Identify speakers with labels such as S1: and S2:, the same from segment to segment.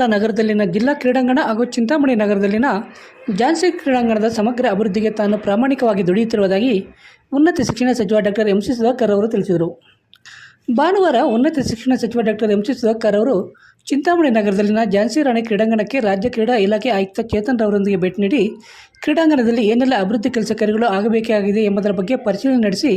S1: ಚಿಕ್ಕಬಳ್ಳಾಪುರ ನಗರದಲ್ಲಿನ ಜಿಲ್ಲಾ ಕ್ರೀಡಾಂಗಣ ಹಾಗೂ ಚಿಂತಾಮಣಿ ನಗರದಲ್ಲಿನ ಝಾನ್ಸಿ ಕ್ರೀಡಾಂಗಣದ ಸಮಗ್ರ ಅಭಿವೃದ್ಧಿಗೆ ತಾನು ಪ್ರಾಮಾಣಿಕವಾಗಿ ದುಡಿಯುತ್ತಿರುವುದಾಗಿ ಉನ್ನತ ಶಿಕ್ಷಣ ಸಚಿವ ಡಾಕ್ಟರ್ ಎಂ ಸಿ ಸುಧಾಕರ್ ಅವರು ತಿಳಿಸಿದರು. ಭಾನುವಾರ ಉನ್ನತ ಶಿಕ್ಷಣ ಸಚಿವ ಡಾಕ್ಟರ್ ಎಂ ಸಿ ಸುಧಾಕರ್ ಅವರು ಚಿಂತಾಮಣಿ ನಗರದಲ್ಲಿನ ಝಾನ್ಸಿ ರಾಣಿ ಕ್ರೀಡಾಂಗಣಕ್ಕೆ ರಾಜ್ಯ ಕ್ರೀಡಾ ಇಲಾಖೆ ಆಯುಕ್ತ ಚೇತನ್ ರವರೊಂದಿಗೆ ಭೇಟಿ ನೀಡಿ ಕ್ರೀಡಾಂಗಣದಲ್ಲಿ ಏನೆಲ್ಲ ಅಭಿವೃದ್ಧಿ ಕೆಲಸ ಕಾರ್ಯಗಳು ಆಗಬೇಕಾಗಿದೆ ಎಂಬುದರ ಬಗ್ಗೆ ಪರಿಶೀಲನೆ ನಡೆಸಿ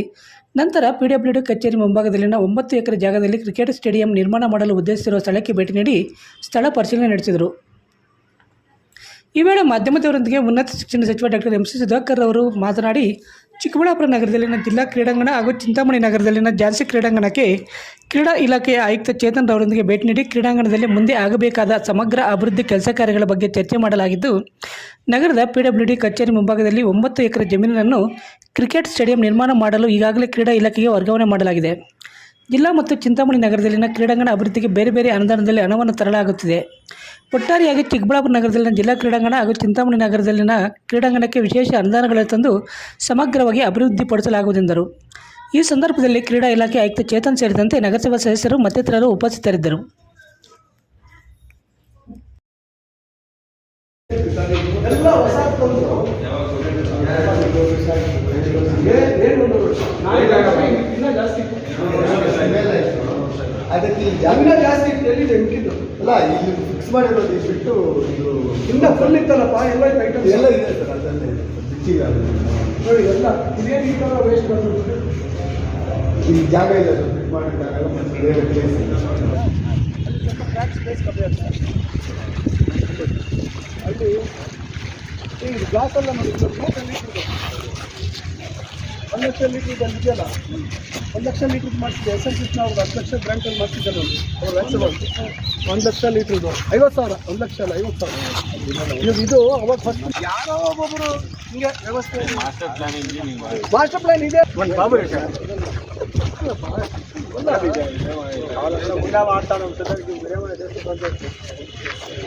S1: ನಂತರ ಪಿಡಬ್ಲ್ಯೂಡಿ ಕಚೇರಿ ಮುಂಭಾಗದಲ್ಲಿನ ಒಂಬತ್ತು ಎಕರೆ ಜಾಗದಲ್ಲಿ ಕ್ರಿಕೆಟ್ ಸ್ಟೇಡಿಯಂ ನಿರ್ಮಾಣ ಮಾಡಲು ಉದ್ದೇಶಿಸಿರುವ ಸ್ಥಳಕ್ಕೆ ಭೇಟಿ ನೀಡಿ ಸ್ಥಳ ಪರಿಶೀಲನೆ ನಡೆಸಿದರು. ಈ ವೇಳೆ ಮಾಧ್ಯಮದವರೊಂದಿಗೆ ಉನ್ನತ ಶಿಕ್ಷಣ ಸಚಿವ ಡಾಕ್ಟರ್ ಎಂ ಸಿ ಸುಧಾಕರ್ ಅವರು ಮಾತನಾಡಿ ಚಿಕ್ಕಬಳ್ಳಾಪುರ ನಗರದಲ್ಲಿನ ಜಿಲ್ಲಾ ಕ್ರೀಡಾಂಗಣ ಹಾಗೂ ಚಿಂತಾಮಣಿ ನಗರದಲ್ಲಿನ ಝಾನ್ಸಿ ಕ್ರೀಡಾಂಗಣಕ್ಕೆ ಕ್ರೀಡಾ ಇಲಾಖೆಯ ಆಯುಕ್ತ ಚೇತನ್ ರವರೊಂದಿಗೆ ಭೇಟಿ ನೀಡಿ ಕ್ರೀಡಾಂಗಣದಲ್ಲಿ ಮುಂದೆ ಆಗಬೇಕಾದ ಸಮಗ್ರ ಅಭಿವೃದ್ಧಿ ಕೆಲಸ ಕಾರ್ಯಗಳ ಬಗ್ಗೆ ಚರ್ಚೆ ಮಾಡಲಾಗಿದ್ದು, ನಗರದ ಪಿಡಬ್ಲ್ಯೂಡಿ ಕಚೇರಿ ಮುಂಭಾಗದಲ್ಲಿ ಒಂಬತ್ತು ಎಕರೆ ಜಮೀನನ್ನು ಕ್ರಿಕೆಟ್ ಸ್ಟೇಡಿಯಂ ನಿರ್ಮಾಣ ಮಾಡಲು ಈಗಾಗಲೇ ಕ್ರೀಡಾ ಇಲಾಖೆಗೆ ವರ್ಗಾವಣೆ ಮಾಡಲಾಗಿದೆ. ಜಿಲ್ಲಾ ಮತ್ತು ಚಿಂತಾಮಣಿ ನಗರದಲ್ಲಿನ ಕ್ರೀಡಾಂಗಣ ಅಭಿವೃದ್ಧಿಗೆ ಬೇರೆ ಬೇರೆ ಅನುದಾನದಲ್ಲಿ ಹಣವನ್ನು ತರಲಾಗುತ್ತಿದೆ. ಒಟ್ಟಾರೆಯಾಗಿ ಚಿಕ್ಕಬಳ್ಳಾಪುರ ನಗರದಲ್ಲಿನ ಜಿಲ್ಲಾ ಕ್ರೀಡಾಂಗಣ ಹಾಗೂ ಚಿಂತಾಮಣಿ ನಗರದಲ್ಲಿನ ಕ್ರೀಡಾಂಗಣಕ್ಕೆ ವಿಶೇಷ ಅನುದಾನಗಳನ್ನು ತಂದು ಸಮಗ್ರವಾಗಿ ಅಭಿವೃದ್ಧಿಪಡಿಸಲಾಗುವುದೆಂದರು. ಈ ಸಂದರ್ಭದಲ್ಲಿ ಕ್ರೀಡಾ ಇಲಾಖೆ ಆಯುಕ್ತ ಚೇತನ್ ಸೇರಿದಂತೆ ನಗರಸಭಾ ಸದಸ್ಯರು ಮತ್ತಿತರರು ಉಪಸ್ಥಿತರಿದ್ದರು.
S2: ಎಲ್ಲ ಹೊಸ ತಂದು ಇನ್ನ ಜಾಸ್ತಿ
S3: ಅದಕ್ಕೆ ಜಾಗ
S2: ಜಾಸ್ತಿ ಎಲ್ಲಿದೆ ಎಂಟಿದ್ದು.
S3: ಅಲ್ಲ ಇಲ್ಲಿ ಫಿಕ್ಸ್ ಮಾಡಿರೋದು ಬಿಟ್ಟು ಇದು
S2: ಇನ್ನ ಫುಲ್ ಇತ್ತಲ್ಲಪ್ಪ ಎಲ್ಲ ಐಟಮ್
S3: ಎಲ್ಲ ಇದೆ ಸರ್ ಅದಲ್ಲೇ ಬಿಚ್ಚಿಗೆ
S2: ನೋಡಿ ಎಲ್ಲ ಇದೇನು ಈ ಥರ ವೇಸ್ಟ್ ಬಂದ್ಬಿಟ್ಟು
S3: ಈ ಜಾಗ ಇಲ್ಲ ಸರ್ ಫಿಕ್ಸ್ ಮಾಡಿದ್ದಾಗಲ್ಲ ಮತ್ತೆ ಬೇರೆ ಪ್ಲೇಸ್ ಇಲ್ಲ
S2: ಅಲ್ಲಿ ಈ ಗ್ಲಾಸ್ ಲೀಟ್ರ್ ನೋಡಿ ಒಂದು ಲಕ್ಷ ಲೀಟ್ರ್ ಇದೆಯಲ್ಲ? ಒಂದು ಲಕ್ಷ ಲೀಟ್ರ್ ಮಾಡ್ತಿದ್ದೆ ಎಸ್ ಎಲ್ ಕೃಷ್ಣ ಅವ್ರು ಹತ್ತು ಲಕ್ಷ ಬ್ರ್ಯಾಂಕಲ್ಲಿ ಮಾಡ್ತಿದ್ದೆ ನಾನು ಅವ್ರು. ಲಕ್ಷ ಒಂದು ಲಕ್ಷ ಲೀಟರ್ ಐವತ್ತು ಸಾವಿರ. ಒಂದು ಲಕ್ಷ ಅಲ್ಲ ಐವತ್ತು ಸಾವಿರ. ಇವಾಗ ಇದು ಅವಾಗ ಫಸ್ಟ್ ಯಾರೋ ಒಬ್ಬೊಬ್ಬರು ಹಿಂಗೆ ವ್ಯವಸ್ಥೆ ಮಾಸ್ಟರ್ ಪ್ಲಾನ್ ಇದೆ ಒಂದು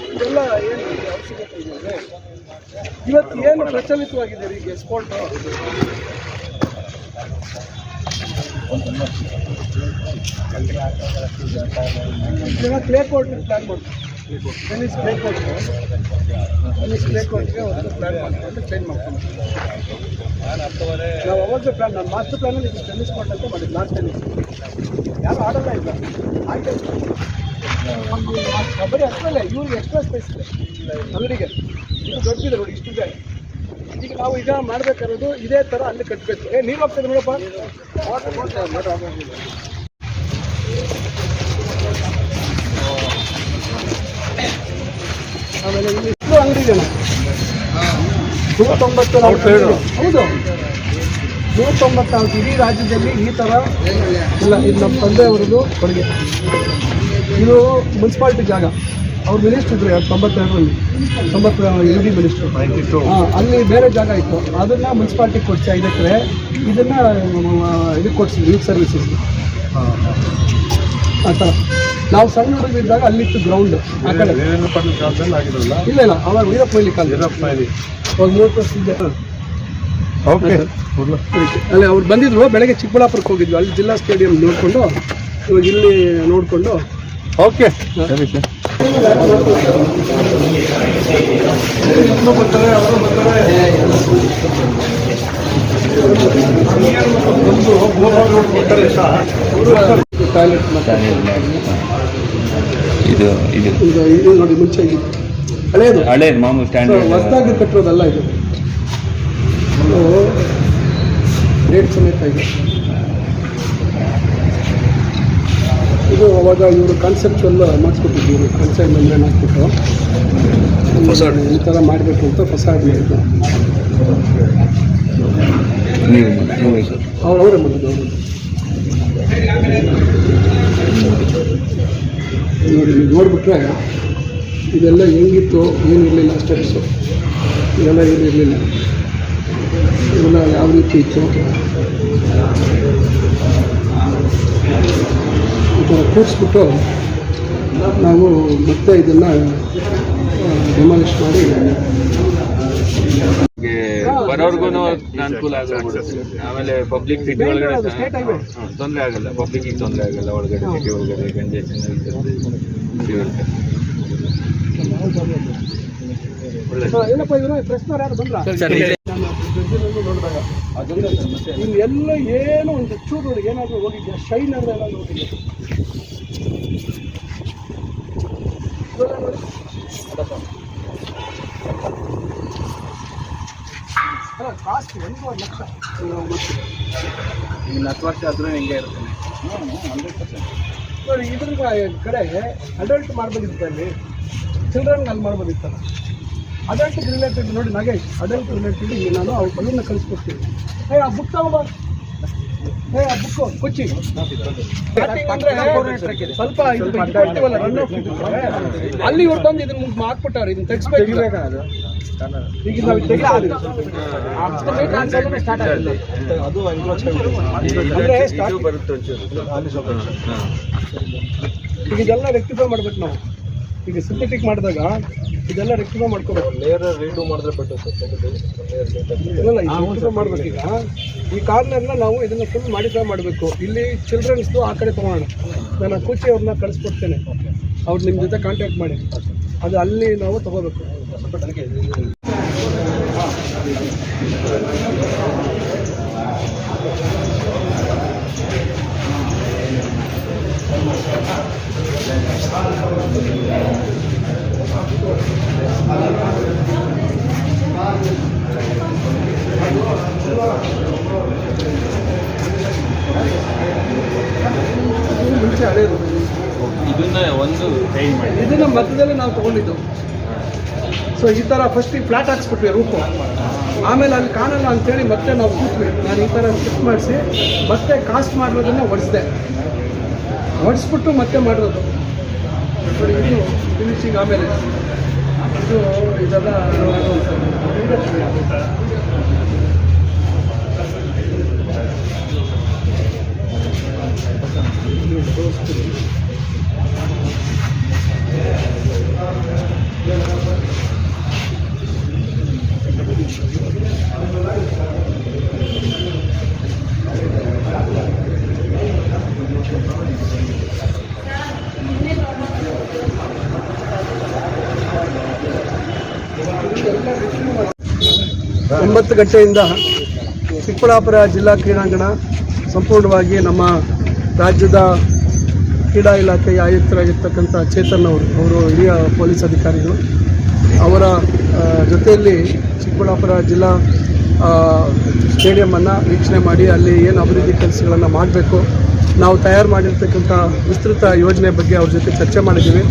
S2: ಇದೆಲ್ಲ ಏನು ಇವತ್ತು ಏನು ಪ್ರಚಲಿತವಾಗಿದೆ ಈಗ ಎಸ್ಪೋರ್ಟ್ ಇವಾಗ ಕ್ಲೇ ಕೋರ್ಟ್ ಪ್ಲಾನ್ ಮಾಡ್ತೀವಿ tennis clay court tennis clay ಕೋರ್ಟ್ಗೆ ಒಂದು ಪ್ಲಾನ್ ಮಾಡ್ಕೊಂಡು ಚೇಂಜ್ ಮಾಡ್ಕೊಂಡು ನಾವು ಅವಾಗ ಪ್ಲಾನ್ ನಾನು ಮಾಸ್ಟರ್ ಪ್ಲಾನಲ್ಲಿ ಇದು ಟೆನ್ನಿಸ್ ಕೋರ್ಟ್ ಅಂತ ಮಾಡಿದ್ದು ಲಾಸ್ಟ್ ಟೆನ್ನಿಸ್ ಯಾರು ಆಡಲ್ಲ ಇಲ್ಲ ಆಯ್ತು ಕಬಡ್ಡಿ ಅಷ್ಟರಲ್ಲೇ ಇವ್ರಿಗೆ ಎಕ್ಸ್ಟ್ರಾ ಸ್ಪೇಸ್ ಇದೆ ಅಂಗಡಿಗೆ ಇದು ದೊಡ್ಡದಿದೆ ನೋಡಿ ಜಾಗ ಈಗ ನಾವು ಈಗ ಮಾಡ್ಬೇಕಾಗಿರೋದು ಇದೇ ಥರ ಅಲ್ಲಿ ಕಟ್ಟಬೇಕು ಏ ನೀರು ಹೋಗ್ತದೆ ನೋಡಪ್ಪ ಆಮೇಲೆ ಇಲ್ಲಿ ಇಷ್ಟು ಅಂಗಡಿ ಇದೆ ನೂರ ತೊಂಬತ್ತು ಹೌದು. ನೂರ ತೊಂಬತ್ನಾಲ್ಕು ಇಡೀ ರಾಜ್ಯದಲ್ಲಿ ಈ ಥರ ಇಲ್ಲ ಇದು ನಮ್ಮ ತಂದೆಯವ್ರದ್ದು ಕೊಡುಗೆ. ಇದು ಮುನ್ಸಿಪಾಲ್ಟಿ ಜಾಗ. ಅವ್ರು ಮಿನಿಸ್ಟರ್ ಇದ್ರು ಎರಡು ತೊಂಬತ್ತೆರಡರಲ್ಲಿ. ತೊಂಬತ್ತು ಯು ಡಿ ಮಿನಿಸ್ಟ್ರು ಹಾಂ ಅಲ್ಲಿ ಬೇರೆ ಜಾಗ ಇತ್ತು. ಅದನ್ನು ಮುನ್ಸಿಪಾಲ್ಟಿ ಕೊಡಿಸಿ ಐದು ಎಕರೆ. ಇದನ್ನು ಇದಕ್ಕೆ ಕೊಡ್ಸಿ ಯೂತ್ ಸರ್ವಿಸಸ್ ಆ ಥರ ನಾವು ಸಣ್ಣ ಹುಡುಗರಿದ್ದಾಗ ಅಲ್ಲಿತ್ತು ಗ್ರೌಂಡ್ ಆ ಕಡೆ. ಇಲ್ಲ ಇಲ್ಲ ಅವಾಗ ವೀರಪ್ಪ ಮೊಯ್ಲಿ ಕಾಲ ಒಂದು ಮೂವತ್ತು ವರ್ಷ ಇದೆ
S3: ಓಕೆ.
S2: ಅಲ್ಲಿ ಅವ್ರು ಬಂದಿದ್ರು ಬೆಳಗ್ಗೆ ಚಿಕ್ಕಬಳ್ಳಾಪುರಕ್ಕೆ ಹೋಗಿದ್ವಿ. ಅಲ್ಲಿ ಜಿಲ್ಲಾ ಸ್ಟೇಡಿಯಂ ನೋಡಿಕೊಂಡು ಇವಾಗ ಇಲ್ಲಿ ನೋಡಿಕೊಂಡು.
S3: ಓಕೆ. ಸರಿ ಸರ್.
S2: ಟಾಯ್ಲೆಟ್ ಮತ್ತೆ
S4: ಇದು ಇದು.
S2: ಇದು ಇದು ನೋಡಿ ಮುಂಚೆ ಹಳೇದು.
S4: ಹಳೆ ಮಾಮೂಲು ಸ್ಟ್ಯಾಂಡರ್ಡ್
S2: ಹೊಸದಾಗಿ ಕಟ್ಟಿರೋದಲ್ಲ ಇದು. ಡೇಟ್ ಸಮೇತ ಇದೆ. ಇದು ಅವಾಗ ಇವರು ಕಾನ್ಸೆಪ್ಚುವಲ್ ಮಾಡಿಸ್ಕೊಟ್ಟಿದ್ವಿ ಇವರು ಕಾನ್ಸೆಪ್ಟ್ ಮೆಂಬ್ರೇನ್ ಹಾಕ್ಬಿಟ್ಟು. ಈ ಥರ ಮಾಡಬೇಕು ಅಂತ ಫಸಾಡ್ ಮಾಡಿದ್ದು ಅವ್ರು ಅವರೇ ಮಾಡಿದ್ದು ಅವರು ನೋಡಿ, ನೀವು ನೋಡಿಬಿಟ್ರೆ ಇದೆಲ್ಲ ಹೆಂಗಿತ್ತು, ಏನಿರಲಿಲ್ಲ ಸ್ಟೆಪ್ಸು ಇದೆಲ್ಲ ಏನಿರಲಿಲ್ಲ. ಇವೆಲ್ಲ ಯಾವ ರೀತಿ ಇತ್ತು? ಈ ಥರ ಕೂರಿಸ್ಬಿಟ್ಟು ನಾವು ಮತ್ತೆ ಇದನ್ನು ಡೆಮಾಲಿಷ್ ಮಾಡಿ
S5: ಬರೋರ್ಗು ಅನುಕೂಲ ಆಗುತ್ತೆ ಆಮೇಲೆ ಪಬ್ಲಿಕ್ ಸಿಟಿ ಒಳಗಡೆ. ತೊಂದರೆ ಆಗಲ್ಲ. ಪಬ್ಲಿಕ್ ತೊಂದರೆ ಆಗಲ್ಲ. ಒಳಗಡೆ ಸಿಟಿ ಒಳಗಡೆ ಕಂಜೆಷನ್
S2: ಎಲ್ಲ ಏನು? ಒಂದು ಚೂರು ಏನಾದ್ರು ಹೋಗಿದ್ಯಾ? ಶೈನ್ ಅಂದ್ರೆ ಏನಾದ್ರು ಹೋಗಿದ್ಯಾ. ಕಾಸ್ಟ್ ಒಂದೂವರೆ ಲಕ್ಷ.
S5: ಇನ್ನು ಹತ್ತು ವರ್ಷ ಆದ್ರೂ ಹಿಂಗೆ ಇರುತ್ತೆ.
S2: ನೋಡಿ ಇದ್ರ ಕಡೆ ಅಡಲ್ಟ್ ಮಾಡ್ಬೋದಿತ್ತಲ್ಲಿ ಚಿಲ್ಡ್ರನ್ ಅಲ್ಲಿ ಮಾಡ್ಬೋದಿತ್ತಲ್ಲ. ಅಡಲ್ಟ್ ರಿಲೇಟೆಡ್ ನೋಡಿ ನಾಗೇಶ್ ಅಡಲ್ಟ್ ರಿಲೇಟೆಡ್ ಇಲ್ಲಿ ನಾನು ಅವ್ರ ಬಲೂನ್ನ ಕಳಿಸ್ಕೊಡ್ತೀನಿ. ಏ ಆ ಬುಕ್ ತಗೊಂಬ ಸ್ವಲ್ಪ. ಅಲ್ಲಿ ಇವ್ರು ಬಂದು ಇದನ್ನ ಮುಂದೆ ಹಾಕ್ಬಿಟ್ಟವ್ರು ಇದನ್ನ ತೆಗಿಸ್ಬೇಕು. ನಾವು ಈಗ ಇದೆಲ್ಲ ರೆಕ್ಟಿಫೈ ಮಾಡ್ಬೇಕು ನಾವು. ಈಗ ಸಿಂಥೆಟಿಕ್ ಮಾಡಿದಾಗ ಇದೆಲ್ಲ ರೆಕ್ಟಿಫೈ ಮಾಡ್ಕೋಬೇಕು. ಲೇಯರ್ ರೀಡು ಮಾಡಿದ್ರೆ ಇಲ್ಲ ರೆಕ್ಟಿಫೈ ಮಾಡ್ಬೇಕು ಈಗ. ಈ ಕಾರ್ನರ್ನ ನಾವು ಇದನ್ನ ಫುಲ್ ಮಾಡಿಫೈ ಮಾಡಬೇಕು. ಇಲ್ಲಿ ಚಿಲ್ಡ್ರನ್ಸ್ದು ಆ ಕಡೆ ತಗೋಣ. ನಾನು ಕೂಚಿ ಅವ್ರನ್ನ ಕಳಿಸ್ಕೊಡ್ತೇನೆ. ಅವ್ರು ನಿಮ್ಮ ಜೊತೆ ಕಾಂಟ್ಯಾಕ್ಟ್ ಮಾಡಿ. ಅದು ಅಲ್ಲಿ ನಾವು ತಗೋಬೇಕು ಮುಂಚೆ ಹಳೇದು
S5: ಇದನ್ನ ಒಂದು ಚೇಂಜ್ ಮಾಡಿ
S2: ಇದನ್ನ ಮಧ್ಯದಲ್ಲಿ ನಾವು ತೊಗೊಂಡಿದ್ದು. ಸೊ ಈ ಥರ ಫಸ್ಟ್ ಈ ಫ್ಲಾಟ್ ಹಾಕ್ಸ್ಬಿಟ್ವಿ ರೂಪು ಆಮೇಲೆ ಅಲ್ಲಿ ಕಾಣಲ್ಲ ಅಂತೇಳಿ ಮತ್ತೆ ನಾವು ಕೂತ್ವಿ. ನಾನು ಈ ಥರ ಶಿಫ್ಟ್ ಮಾಡಿಸಿ, ಮತ್ತೆ ಕಾಸ್ಟ್ ಮಾಡೋದನ್ನು ಒಡಿಸಿದೆ. ಒಡಿಸ್ಬಿಟ್ಟು ಮತ್ತೆ ಮಾಡಿರೋದು. ನೋಡಿ ಇದು ಫಿನಿಶಿಂಗ್ ಆಮೇಲೆ. ಇದು ಇದೆಲ್ಲ ಒಂಬತ್ತು ಗಂಟೆಯಿಂದ ಚಿಕ್ಕಬಳ್ಳಾಪುರ ಜಿಲ್ಲಾ ಕ್ರೀಡಾಂಗಣ ಸಂಪೂರ್ಣವಾಗಿ ನಮ್ಮ ರಾಜ್ಯದ ಕ್ರೀಡಾ ಇಲಾಖೆಯ ಆಯುಕ್ತರಾಗಿರ್ತಕ್ಕಂಥ ಚೇತನ್ ಅವರು ಅವರು ಹಿರಿಯ ಪೊಲೀಸ್ ಅಧಿಕಾರಿಗಳು. ಅವರ ಜೊತೆಯಲ್ಲಿ ಚಿಕ್ಕಬಳ್ಳಾಪುರ ಜಿಲ್ಲಾ ಸ್ಟೇಡಿಯಮನ್ನು ವೀಕ್ಷಣೆ ಮಾಡಿ, ಅಲ್ಲಿ ಏನು ಅಭಿವೃದ್ಧಿ ಕೆಲಸಗಳನ್ನು ಮಾಡಬೇಕು, ನಾವು ತಯಾರು ಮಾಡಿರ್ತಕ್ಕಂಥ ವಿಸ್ತೃತ ಯೋಜನೆ ಬಗ್ಗೆ ಅವ್ರ ಜೊತೆ ಚರ್ಚೆ ಮಾಡಿದ್ದೀವಿ.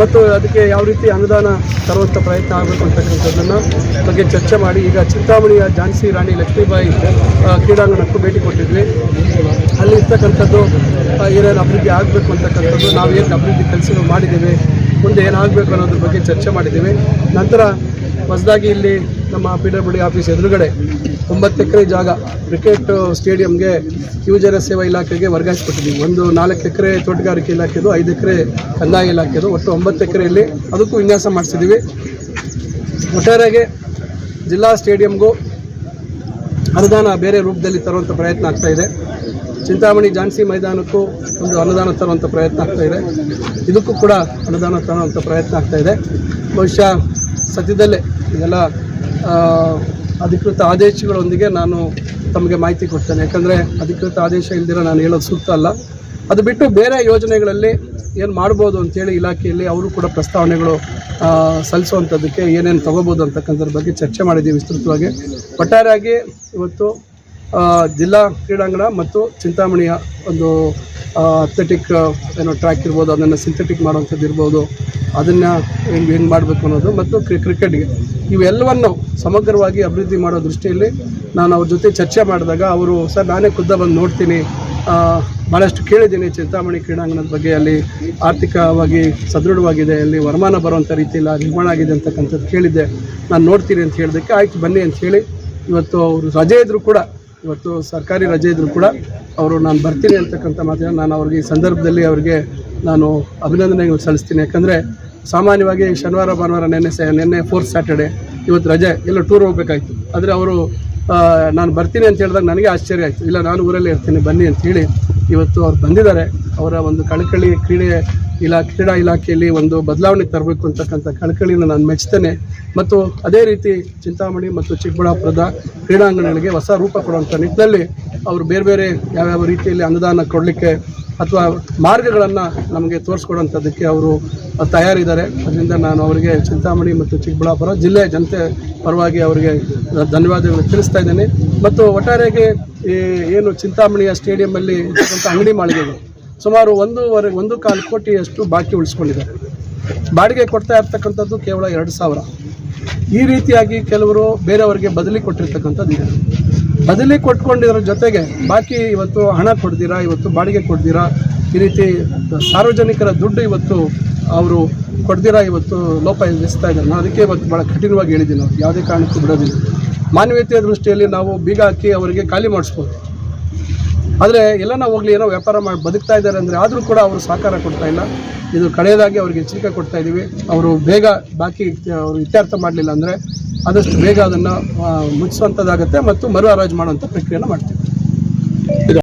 S2: ಮತ್ತು ಅದಕ್ಕೆ ಯಾವ ರೀತಿ ಅನುದಾನ ತರುವಂಥ ಪ್ರಯತ್ನ ಆಗಬೇಕು ಅಂತಕ್ಕಂಥದ್ದನ್ನು ಬಗ್ಗೆ ಚರ್ಚೆ ಮಾಡಿ ಈಗ ಚಿಂತಾಮಣಿಯ ಝಾನ್ಸಿ ರಾಣಿ ಲಕ್ಷ್ಮೀಬಾಯಿ ಕ್ರೀಡಾಂಗಣಕ್ಕೂ ಭೇಟಿ ಕೊಟ್ಟಿದ್ವಿ. ಅಲ್ಲಿ ಇರ್ತಕ್ಕಂಥದ್ದು ಏನೇನು ಅಭಿವೃದ್ಧಿ ಆಗಬೇಕು ಅಂತಕ್ಕಂಥದ್ದು ನಾವು ಏನು ಅಭಿವೃದ್ಧಿ ಕೆಲಸಗಳು ಮಾಡಿದ್ದೀವಿ, ಮುಂದೆ ಏನಾಗಬೇಕು ಅನ್ನೋದ್ರ ಬಗ್ಗೆ ಚರ್ಚೆ ಮಾಡಿದ್ದೀವಿ. ನಂತರ ಹೊಸದಾಗಿ ಇಲ್ಲಿ ನಮ್ಮ ಪಿ ಡಬ್ಲ್ಯೂ ಡಿ ಆಫೀಸ್ ಎದುರುಗಡೆ ಒಂಬತ್ತು ಎಕರೆ ಜಾಗ ಕ್ರಿಕೆಟ್ ಸ್ಟೇಡಿಯಂಗೆ ಯುವಜನ ಸೇವಾ ಇಲಾಖೆಗೆ ವರ್ಗಾಯಿಸ್ಕೊಟ್ಟಿದ್ದೀವಿ. ಒಂದು ನಾಲ್ಕು ಎಕರೆ ತೋಟಗಾರಿಕೆ ಇಲಾಖೆದು, ಐದು ಎಕರೆ ಕಂದಾಯ ಇಲಾಖೆದು, ಒಟ್ಟು ಒಂಬತ್ತು ಎಕರೆಯಲ್ಲಿ ಅದಕ್ಕೂ ವಿನ್ಯಾಸ ಮಾಡಿಸಿದ್ದೀವಿ. ಒಟ್ಟಾರೆಗೆ ಜಿಲ್ಲಾ ಸ್ಟೇಡಿಯಂಗೂ ಅನುದಾನ ಬೇರೆ ರೂಪದಲ್ಲಿ ತರುವಂಥ ಪ್ರಯತ್ನ ಆಗ್ತಾ ಇದೆ. ಚಿಂತಾಮಣಿ ಝಾನ್ಸಿ ಮೈದಾನಕ್ಕೂ ಒಂದು ಅನುದಾನ ತರುವಂಥ ಪ್ರಯತ್ನ ಆಗ್ತಾ ಇದೆ. ಇದಕ್ಕೂ ಕೂಡ ಅನುದಾನ ತರುವಂಥ ಪ್ರಯತ್ನ ಆಗ್ತಾ ಇದೆ. ಬಹುಶಃ ಸದ್ಯದಲ್ಲೇ ಇದೆಲ್ಲ ಅಧಿಕೃತ ಆದೇಶಗಳೊಂದಿಗೆ ನಾನು ತಮಗೆ ಮಾಹಿತಿ ಕೊಡ್ತೇನೆ. ಯಾಕಂದರೆ ಅಧಿಕೃತ ಆದೇಶ ಇಲ್ದಿರ ನಾನು ಹೇಳೋದು ಸೂಕ್ತ ಅಲ್ಲ. ಅದು ಬಿಟ್ಟು ಬೇರೆ ಯೋಜನೆಗಳಲ್ಲಿ ಏನು ಮಾಡ್ಬೋದು ಅಂತೇಳಿ ಇಲಾಖೆಯಲ್ಲಿ ಅವರು ಕೂಡ ಪ್ರಸ್ತಾವನೆಗಳು ಸಲ್ಲಿಸುವಂಥದ್ದಕ್ಕೆ ಏನೇನು ತಗೋಬೋದು ಅಂತಕ್ಕಂಥದ್ರ ಬಗ್ಗೆ ಚರ್ಚೆ ಮಾಡಿದ್ದೀವಿ ವಿಸ್ತೃತವಾಗಿ. ಒಟ್ಟಾರೆಯಾಗಿ ಇವತ್ತು ಜಿಲ್ಲಾ ಕ್ರೀಡಾಂಗಣ ಮತ್ತು ಚಿಂತಾಮಣಿಯ ಒಂದು ಅಥ್ಲೆಟಿಕ್ ಏನೋ ಟ್ರ್ಯಾಕ್ ಇರ್ಬೋದು, ಅದನ್ನು ಸಿಂಥೆಟಿಕ್ ಮಾಡುವಂಥದ್ದು ಇರ್ಬೋದು, ಅದನ್ನು ಹೆಂಗೆ ಹೆಂಗೆ ಮಾಡಬೇಕು ಅನ್ನೋದು ಮತ್ತು ಕ್ರಿ ಕ್ರಿಕೆಟ್ಗೆ ಇವೆಲ್ಲವನ್ನು ಸಮಗ್ರವಾಗಿ ಅಭಿವೃದ್ಧಿ ಮಾಡೋ ದೃಷ್ಟಿಯಲ್ಲಿ ನಾನು ಅವ್ರ ಜೊತೆ ಚರ್ಚೆ ಮಾಡಿದಾಗ ಅವರು, ಸರ್, ನಾನೇ ಖುದ್ದ ಬಂದು ನೋಡ್ತೀನಿ. ಭಾಳಷ್ಟು ಕೇಳಿದ್ದೀನಿ ಚಿಂತಾಮಣಿ ಕ್ರೀಡಾಂಗಣದ ಬಗ್ಗೆ, ಅಲ್ಲಿ ಆರ್ಥಿಕವಾಗಿ ಸದೃಢವಾಗಿದೆ, ಅಲ್ಲಿ ವರಮಾನ ಬರುವಂಥ ರೀತಿಯಲ್ಲಿ ನಿರ್ಮಾಣ ಆಗಿದೆ ಅಂತಕ್ಕಂಥದ್ದು ಕೇಳಿದ್ದೆ. ನಾನು ನೋಡ್ತೀನಿ ಅಂತ ಹೇಳಿದಕ್ಕೆ ಆಯ್ತು, ಬನ್ನಿ ಅಂತ ಹೇಳಿ ಇವತ್ತು ಅವರು ರಜೆ ಇದ್ದರೂ ಕೂಡ ಇವತ್ತು ಸರ್ಕಾರಿ ರಜೆ ಇದ್ದರೂ ಕೂಡ ಅವರು ನಾನು ಬರ್ತೀನಿ ಅಂತಕ್ಕಂಥ ಮಾತಿನ ನಾನು ಅವ್ರಿಗೆ ಈ ಸಂದರ್ಭದಲ್ಲಿ ಅವರಿಗೆ ನಾನು ಅಭಿನಂದನೆ ಸಲ್ಲಿಸ್ತೀನಿ. ಯಾಕಂದರೆ ಸಾಮಾನ್ಯವಾಗಿ ಶನಿವಾರ, ಭಾನುವಾರ ನೆನ್ನೆ ಸ, ನೆನ್ನೆ ಫೋರ್ತ್ ಸ್ಯಾಟರ್ಡೆ ಇವತ್ತು ರಜೆ, ಎಲ್ಲ ಟೂರ್ ಹೋಗ್ಬೇಕಾಯ್ತು. ಆದರೆ ಅವರು ನಾನು ಬರ್ತೀನಿ ಅಂತ ಹೇಳಿದಾಗ ನನಗೆ ಆಶ್ಚರ್ಯ ಆಯಿತು. ಇಲ್ಲ, ನಾನು ಊರಲ್ಲೇ ಇರ್ತೀನಿ, ಬನ್ನಿ ಅಂತ ಹೇಳಿ ಇವತ್ತು ಅವ್ರು ಬಂದಿದ್ದಾರೆ. ಅವರ ಒಂದು ಕಳಕಳಿ ಕ್ರೀಡೆ ಇಲಾ, ಕ್ರೀಡಾ ಇಲಾಖೆಯಲ್ಲಿ ಒಂದು ಬದಲಾವಣೆ ತರಬೇಕು ಅಂತಕ್ಕಂಥ ಕಣಕಳಿನ ನಾನು ಮೆಚ್ಚುತ್ತೇನೆ ಮತ್ತು ಅದೇ ರೀತಿ ಚಿಂತಾಮಣಿ ಮತ್ತು ಚಿಕ್ಕಬಳ್ಳಾಪುರದ ಕ್ರೀಡಾಂಗಣಗಳಿಗೆ ಹೊಸ ರೂಪ ಕೊಡುವಂಥ ನಿಟ್ಟಿನಲ್ಲಿ ಅವರು ಬೇರೆ ಬೇರೆ ಯಾವ್ಯಾವ ರೀತಿಯಲ್ಲಿ ಅನುದಾನ ಕೊಡಲಿಕ್ಕೆ ಅಥವಾ ಮಾರ್ಗಗಳನ್ನು ನಮಗೆ ತೋರಿಸ್ಕೊಡೋಂಥದ್ದಕ್ಕೆ ಅವರು ತಯಾರಿದ್ದಾರೆ. ಅದರಿಂದ ನಾನು ಅವರಿಗೆ ಚಿಂತಾಮಣಿ ಮತ್ತು ಚಿಕ್ಕಬಳ್ಳಾಪುರ ಜಿಲ್ಲೆಯ ಜನತೆ ಪರವಾಗಿ ಅವರಿಗೆ ಧನ್ಯವಾದಗಳು ತಿಳಿಸ್ತಾ ಇದ್ದೇನೆ. ಮತ್ತು ಒಟ್ಟಾರೆಯಾಗಿ ಈ ಏನು ಚಿಂತಾಮಣಿಯ ಸ್ಟೇಡಿಯಮ್ಮಲ್ಲಿ ಇರ್ತಕ್ಕಂಥ ಅಂಗಡಿ ಮಾಳಿಗೆಗಳು ಸುಮಾರು ಒಂದೂವರೆ, ಒಂದು ಕಾಲು ಕೋಟಿಯಷ್ಟು ಬಾಕಿ ಉಳಿಸ್ಕೊಂಡಿದ್ದಾರೆ. ಬಾಡಿಗೆ ಕೊಡ್ತಾ ಇರ್ತಕ್ಕಂಥದ್ದು ಕೇವಲ ಎರಡು ಸಾವಿರ. ಈ ರೀತಿಯಾಗಿ ಕೆಲವರು ಬೇರೆಯವರಿಗೆ ಬದಲಿ ಕೊಟ್ಟಿರ್ತಕ್ಕಂಥದ್ದು ಇದೆ. ಬದಲಿ ಕೊಟ್ಕೊಂಡಿದ್ರ ಜೊತೆಗೆ ಬಾಕಿ ಇವತ್ತು ಹಣ ಕೊಡ್ದಿರಾ ಇವತ್ತು ಬಾಡಿಗೆ ಕೊಡ್ದಿರಾ ಈ ರೀತಿ ಸಾರ್ವಜನಿಕರ ದುಡ್ಡು ಇವತ್ತು ಅವರು ಕೊಡ್ದಿರಾ ಇವತ್ತು ಲೋಪ ಎದುರಿಸ್ತಾ ಇದ್ದಾರೆ. ನಾನು ಅದಕ್ಕೆ ಇವತ್ತು ಭಾಳ ಕಠಿಣವಾಗಿ ಹೇಳಿದ್ದೀನಿ. ಯಾವುದೇ ಕಾರಣಕ್ಕೂ ಬಿಡೋದಿಲ್ಲ. ಮಾನವೀಯತೆಯ ದೃಷ್ಟಿಯಲ್ಲಿ ನಾವು ಬೀಗ ಹಾಕಿ ಅವರಿಗೆ ಖಾಲಿ ಮಾಡಿಸ್ಬೋದು. ಆದರೆ ಎಲ್ಲನ ಹೋಗಲಿ ಏನೋ ವ್ಯಾಪಾರ ಮಾಡಿ ಬದುಕ್ತಾ ಇದ್ದಾರೆ ಅಂದರೆ ಆದರೂ ಕೂಡ ಅವರು ಸಹಕಾರ ಕೊಡ್ತಾ ಇಲ್ಲ. ಇದು ಕಡೆಯದಾಗಿ ಅವರಿಗೆ ಎಚ್ಚರಿಕೆ ಕೊಡ್ತಾ ಇದ್ದೀವಿ ಅವರು ಬೇಗ ಬಾಕಿ, ಅವರು ಇತ್ಯರ್ಥ ಮಾಡಲಿಲ್ಲ ಅಂದರೆ ಆದಷ್ಟು ಬೇಗ ಅದನ್ನು ಮುಚ್ಚಿಸುವಂಥದ್ದಾಗುತ್ತೆ ಮತ್ತು ಮರು ಹರಾಜು ಮಾಡುವಂಥ ಪ್ರಕ್ರಿಯೆಯನ್ನು ಮಾಡ್ತೀವಿ.